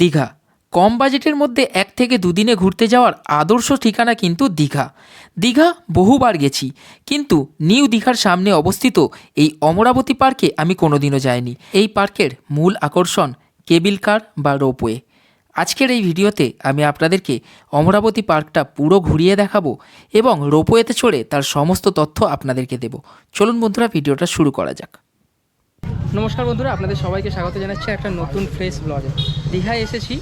দীঘা। কম বাজেটের মধ্যে এক থেকে দুদিনে ঘুরতে যাওয়ার আদর্শ ঠিকানা কিন্তু দীঘা। দীঘা বহুবার গেছি, কিন্তু নিউ দীঘার সামনে অবস্থিত এই অমরাবতী পার্কে আমি কোনোদিনও যাইনি। এই পার্কের মূল আকর্ষণ কেবিল কার বা রোপওয়ে। আজকের এই ভিডিওতে আমি আপনাদেরকে অমরাবতী পার্কটা পুরো ঘুরিয়ে দেখাবো এবং রোপওয়েতে চড়ে তার সমস্ত তথ্য আপনাদেরকে দেব। চলুন বন্ধুরা, ভিডিওটা শুরু করা যাক। নমস্কার বন্ধুরা, আপনাদের সবাইকে স্বাগত জানাচ্ছি একটা নতুন ফ্রেশ ব্লগে দীঘায় এসেছি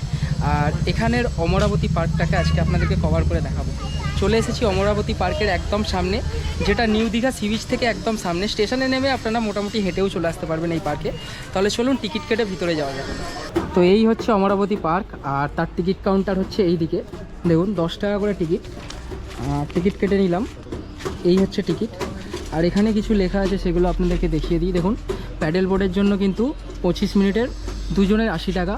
আর এখানের অমরাবতী পার্কটাকে আজকে আপনাদেরকে কভার করে দেখাবো। চলে এসেছি অমরাবতী পার্কের একদম সামনে, যেটা নিউ দীঘা সি বিচ থেকে একদম সামনে। স্টেশনে নেমে আপনারা মোটামুটি হেঁটেও চলে আসতে পারবেন এই পার্কে। তাহলে চলুন টিকিট কেটে ভিতরে যাওয়া যাবে তো এই হচ্ছে অমরাবতী পার্ক, আর তার টিকিট কাউন্টার হচ্ছে এই দিকে দেখুন, দশ টাকা করে টিকিট। টিকিট কেটে নিলাম। এই হচ্ছে টিকিট। আর এখানে কিছু লেখা আছে, সেগুলো আপনাদেরকে দেখিয়ে দিই। দেখুন প্যাডেল বোর্ডের জন্য কিন্তু পঁচিশ মিনিটের দুজনের আশি টাকা,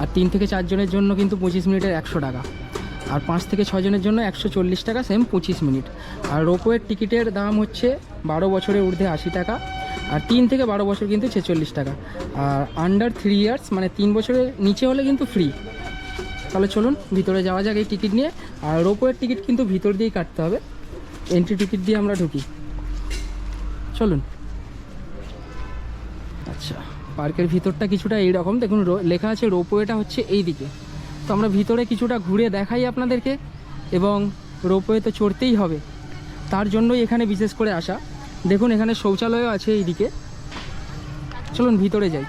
আর তিন থেকে চারজনের জন্য কিন্তু পঁচিশ মিনিটের একশো টাকা। আর পাঁচ থেকে ছজনের জন্য একশো চল্লিশ টাকা, সেম পঁচিশ মিনিট। আর রোপওয়ের টিকিটের দাম হচ্ছে বারো বছরের ঊর্ধ্বে আশি টাকা, আর তিন থেকে বারো বছর কিন্তু ছেচল্লিশ টাকা। আর আন্ডার থ্রি ইয়ার্স মানে তিন বছরের নিচে হলে কিন্তু ফ্রি তাহলে চলুন, ভিতরে যাওয়া যাক এই টিকিট নিয়ে। আর রোপওয়ের টিকিট কিন্তু ভিতর দিয়েই কাটতে হবে। এন্ট্রি টিকিট দিয়ে আমরা ঢুকি। চলুন। আচ্ছা পার্কের ভিতরটা কিছুটা এইরকম। দেখুন লেখা আছে রোপওয়েটা হচ্ছে এই দিকে তো আমরা ভিতরে কিছুটা ঘুরে দেখাই আপনাদেরকে এবং রোপওয়ে তো চড়তেই হবে। তার জন্যই এখানে বিশেষ করে আসা। দেখুন, এখানে শৌচালয়ও আছে এই দিকে চলুন, ভিতরে যাই।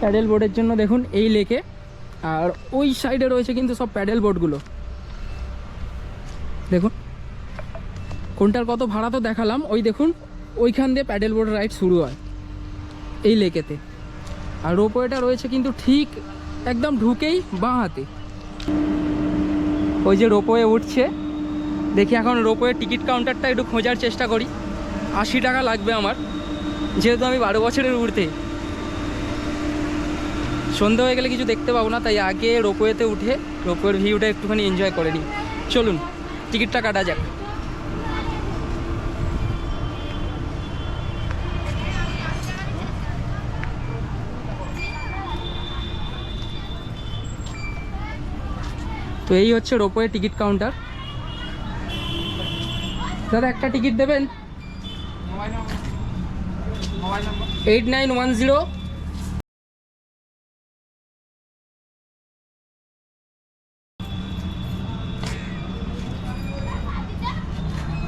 প্যাডেল বোর্ডের জন্য দেখুন, এই লেকে। আর ওই সাইডে রয়েছে কিন্তু সব প্যাডেল বোর্ডগুলো। দেখুন কোনটার কত ভাড়া তো দেখালাম। ওই দেখুন, ওইখান দিয়ে প্যাডেল বোর্ড রাইড শুরু হয়, এই লেকেতে আর রোপওয়েটা রয়েছে কিন্তু ঠিক একদম ঢুকেই বাঁ হাতে। ওই যে রোপওয়ে উঠছে, দেখি এখন রোপওয়ের টিকিট কাউন্টারটা একটু খোঁজার চেষ্টা করি। আশি টাকা লাগবে আমার, যেহেতু আমি বারো বছরের উঠতে সন্ধে হয়ে গেলে কিছু দেখতে পাবো না, তাই আগে রোপওয়েতে উঠে রোপওয়ের ভিউটা একটুখানি এনজয় করে নিই। চলুন টিকিটটা কাটা যাক। তো এই হচ্ছে রোপওয়ে টিকিট কাউন্টার দাদা, একটা টিকিট দেবেন? এইট নাইন ওয়ান জিরো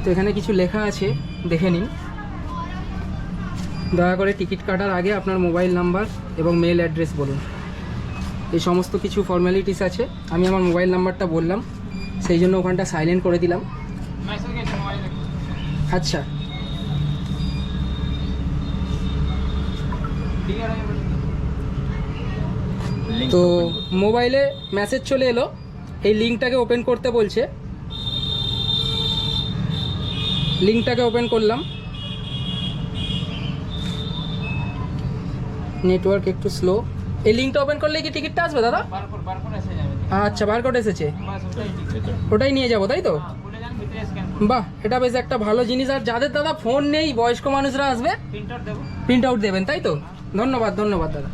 তো এখানে কিছু লেখা আছে, দেখে নিন। দয়া করে টিকিট কাটার আগে আপনার মোবাইল নাম্বার এবং মেল অ্যাড্রেস বলুন। এই সমস্ত কিছু ফর্ম্যালিটিস আছে। আমি আমার মোবাইল নাম্বারটা বললাম সেই জন্য ওখানটা সাইলেন্ট করে দিলাম। আচ্ছা। তো মোবাইলে মেসেজ চলে এলো এই লিঙ্কটাকে ওপেন করতে বলছে। লিঙ্কটাকে ওপেন করলাম। নেটওয়ার্ক একটু স্লো এই লিঙ্কটা ওপেন করলে কি টিকিটটা আসবে দাদা? আচ্ছা বারকোড এসেছে। ওটাই নিয়ে যাব তাই তো? বাহ এটা বেশ একটা ভালো জিনিস। আর যাদের দাদা ফোন নেই বয়স্ক মানুষরা আসবে? প্রিন্ট আউট দেবেন তাই তো? ধন্যবাদ ধন্যবাদ দাদা।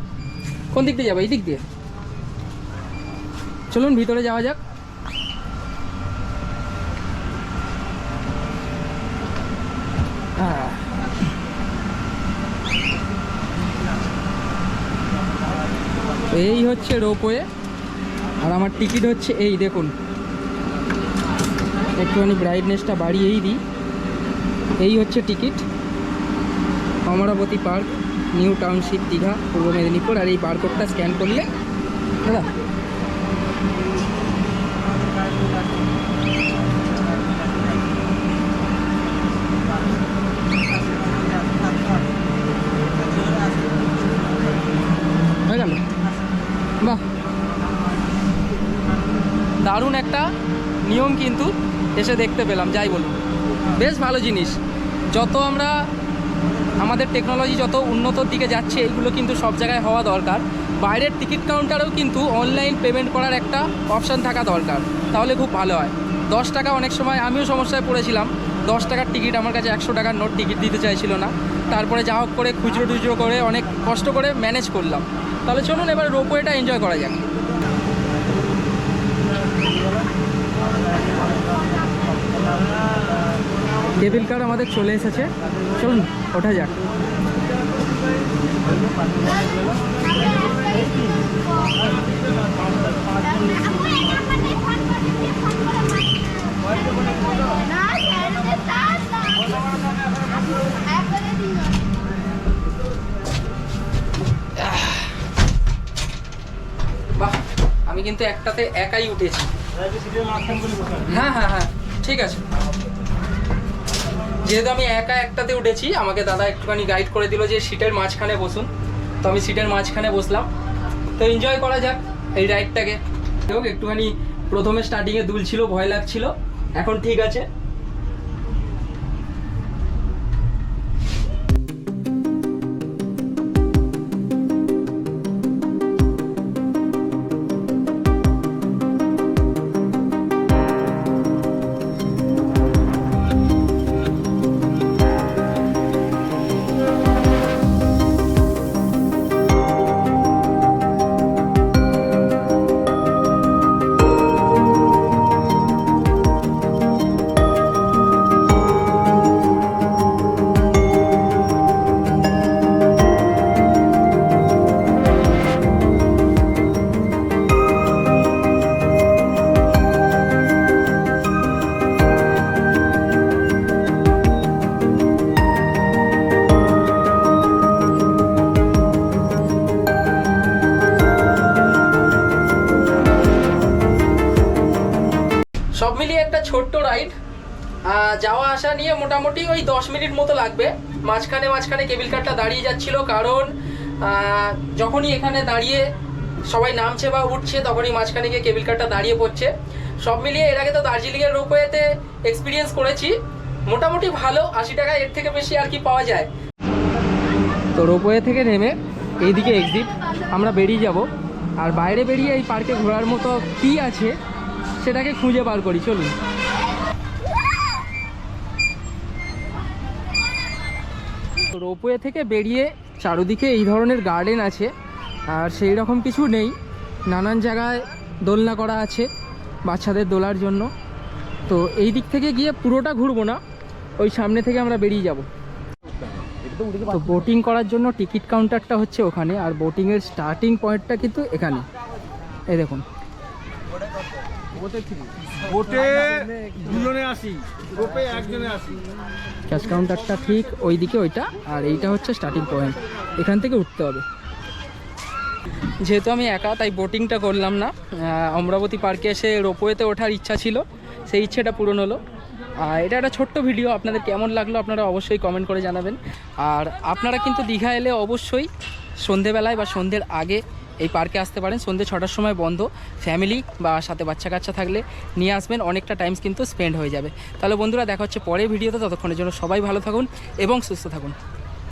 কোন দিক দিয়ে যাব? এই দিক দিয়ে। চলুন ভিতরে যাওয়া যাক। এই হচ্ছে রোপওয়ে, আর আমার টিকিট হচ্ছে এই, দেখুন। একটুখানি ব্রাইটনেসটা বাড়িয়েই দিই। এই হচ্ছে ticket, Amaravati park, new township Digha, Purba Medinipur, আর এই বারকোডটা স্ক্যান করলে, দাদা হয়ে গেল বাহ দারুণ একটা নিয়ম কিন্তু এসে দেখতে পেলাম, যাই বলুন। বেশ ভালো জিনিস। যত আমরা, আমাদের টেকনোলজি যত উন্নতর দিকে যাচ্ছে এইগুলো কিন্তু সব জায়গায় হওয়া দরকার। বাইরের টিকিট কাউন্টারেও কিন্তু অনলাইন পেমেন্ট করার একটা অপশান থাকা দরকার। তাহলে খুব ভালো হয়। দশ টাকা অনেক সময় আমিও সমস্যায় পড়েছিলাম। দশ টাকার টিকিট আমার কাছে একশো টাকার নোট টিকিট দিতে চাইছিল না। তারপরে যা হোক করে খুচরো টুচরো করে অনেক কষ্ট করে ম্যানেজ করলাম। তাহলে চলুন এবার রোপওয়েটা এনজয় করা যাক। কেবিল কার আমাদের চলে এসেছে। চলুন, ওঠা যাক। বাহ, আমি কিন্তু একটাতে একাই উঠেছি। হ্যাঁ হ্যাঁ হ্যাঁ। ঠিক আছে। যেহেতু আমি একা একটাতে উঠেছি, আমাকে দাদা একটুখানি গাইড করে দিল যে সিটের মাঝখানে বসুন। তো আমি সিটের মাঝখানে বসলাম। তো এনজয় করা যাক এই রাইডটাকে একটুখানি প্রথমে স্টার্টিংয়ে দুলছিল, ভয় লাগছিল। এখন ঠিক আছে। রাইড যাওয়া আসা নিয়ে মোটামুটি ওই দশ মিনিট মতো লাগবে। মাঝখানে মাঝখানে কেবিল কারটা দাঁড়িয়ে যাচ্ছিল, কারণ যখনই এখানে দাঁড়িয়ে সবাই নামছে বা উঠছে, তখনই মাঝখানে গিয়ে কেবিল কারটা দাঁড়িয়ে পড়ছে। সব মিলিয়ে এর আগে তো দার্জিলিংয়ের রোপওয়েতে এক্সপিরিয়েন্স করেছি। মোটামুটি ভালো, আশি টাকা এর থেকে বেশি আর কি পাওয়া যায়। তো রোপওয়ে থেকে নেমে এইদিকে এক্সিট আমরা বেরিয়ে যাব। আর বাইরে বেরিয়ে এই পার্কে ঘোরার মতো কী আছে, সেটাকে খুঁজে বার করি, চলুন। তো রোপওয়ে থেকে বেরিয়ে চারিদিকে এই ধরনের গার্ডেন আছে, আর সেই রকম কিছু নেই। নানান জায়গায় দোলনা করা আছে বাচ্চাদের দোলার জন্য। তো এই দিক থেকে গিয়ে পুরোটা ঘুরবো না, ওই সামনে থেকে আমরা বেরিয়ে যাব। তো বোটিং করার জন্য টিকিট কাউন্টারটা হচ্ছে ওখানে, আর বোটিংয়ের স্টার্টিং পয়েন্টটা কিন্তু এখানে। এই দেখুন। বোটে দুজনে আসি একজনে আসি। ক্যাশ কাউন্টারটা ঠিক ওই দিকে ওইটা, আর এইটা হচ্ছে স্টার্টিং পয়েন্ট এখান থেকে উঠতে হবে। যেহেতু আমি একা, তাই বোটিংটা করলাম না। অমরাবতী পার্কে এসে রোপওয়েতে ওঠার ইচ্ছা ছিল, সেই ইচ্ছেটা পূরণ হলো। আর এটা একটা ছোট্ট ভিডিও আপনাদের কেমন লাগল আপনারা অবশ্যই কমেন্ট করে জানাবেন। আর আপনারা কিন্তু দীঘা এলে অবশ্যই সন্ধেবেলায় বা সন্ধ্যের আগে এই পার্কে আসতে পারেন। সন্ধ্যে ছটার সময় বন্ধ। ফ্যামিলি বা সাথে বাচ্চা কাচ্চা থাকলে নিয়ে আসবেন। অনেকটা টাইমস কিন্তু স্পেন্ড হয়ে যাবে। তাহলে বন্ধুরা, দেখা হচ্ছে পরে ভিডিওতে ততক্ষণের জন্য সবাই ভালো থাকুন এবং সুস্থ থাকুন।